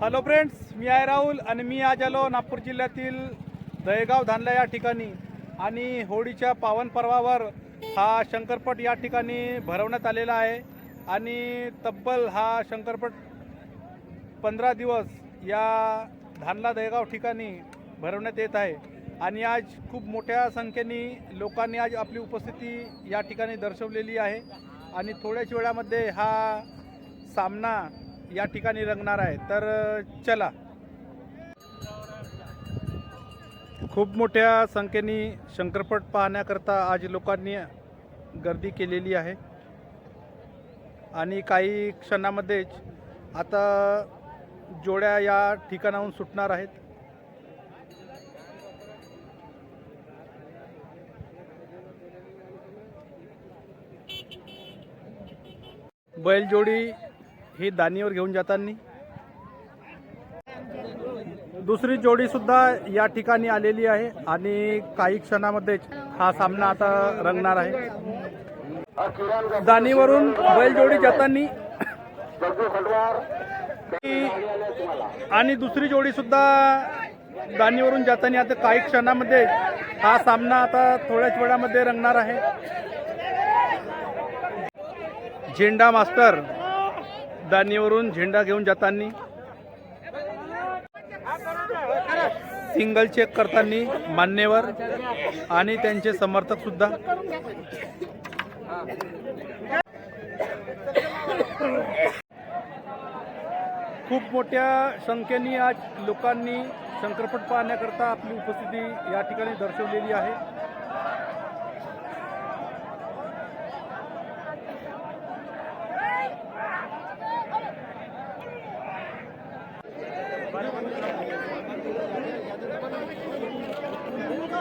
Hello friends मी आहे राहुल आणि मी आज आलो नागपूर जिल्ह्यातील दहेगाव धानला या ठिकाणी. आणि होळीच्या पावन पर्वावर हा शंकरपट या ठिकाणी भरवण्यात आलेला आहे. आणि तब्बल हा शंकरपट पंधरा दिवस या धानला दहेगाव ठिकाणी भरवण्यात येत आहे. आणि आज खूप मोठ्या संख्येने लोकांनी आज आपली उपस्थिती या ठिकाणी दर्शवलेली आहे. आणि थोड्याच वेळामध्ये हा सामना या ठिकाणी रंगणार आहे. तर चला. खूप मोठ्या संख्येने शंकरपट पाहण्याकरता आज लोकांनी गर्दी केलेली आहे. आणि काही क्षणामध्येच आता जोड्या या ठिकाणाहून सुटणार आहेत. बैलजोडी हे दानीवर घेऊन जाताना. दुसरी जोडी सुद्धा या ठिकाणी आलेली आहे आणि काही क्षणामध्येच हा सामना आता रंगणार आहे. दानीवरून बैलजोडी जाताना. आणि दुसरी जोडी सुद्धा दाणीवरून जाताना. आता काही क्षणामध्ये हा सामना आता थोड्याच वेळामध्ये रंगणार आहे. झेंडा मास्टर दानीवरून झेंडा घेऊन जाताना सिंगल चेक करताना मान्यवर आणि त्यांचे समर्थक सुद्धा. खूप मोठ्या संख्येने आज लोकांनी शंकरपट पाहण्याकरता आपली उपस्थिती या ठिकाणी दर्शवलेली आहे.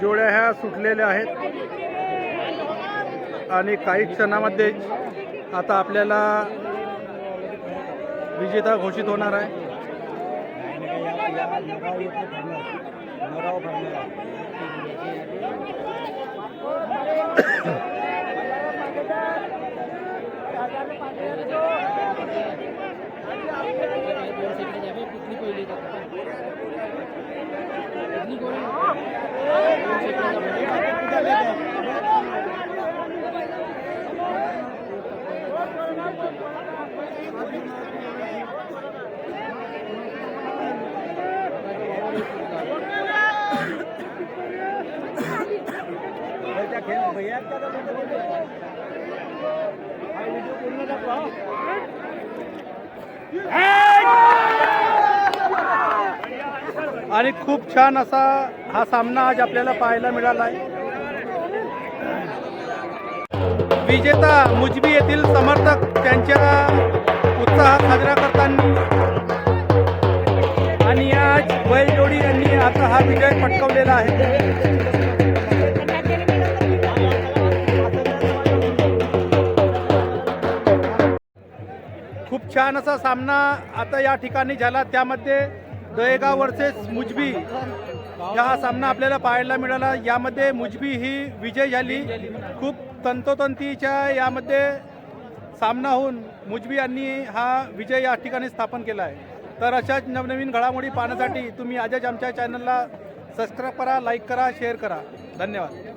जोड्या ह्या सुटलेल्या आहेत. आणि काही क्षणामध्ये आता आपल्याला विजेता घोषित होणार आहे. आणि खूप छान असा हा सामना आज आपल्याला पाहायला मिळाला आहे. विजेता मुजबी येथील समर्थक त्यांच्या उत्साहात साजरा करताना. आणि आज बैलजोडी यांनी आता हा विजय पटकवलेला आहे. खूप सामना आता या ठिकाणी झाला. त्यामध्ये दहेगाव वर्सेस मुजबी हा सामना आपल्याला पाहायला मिळाला. यामध्ये मुजबी ही विजय झाली. खूप तंतोतंतीच्या यामध्ये सामना होऊन मुजबी यांनी हा विजय या ठिकाणी स्थापन केला आहे. तर अशाच नवनवीन घडामोडी पाहण्यासाठी तुम्ही आजच आमच्या चॅनलला सबस्क्राईब करा लाईक करा शेअर करा. धन्यवाद.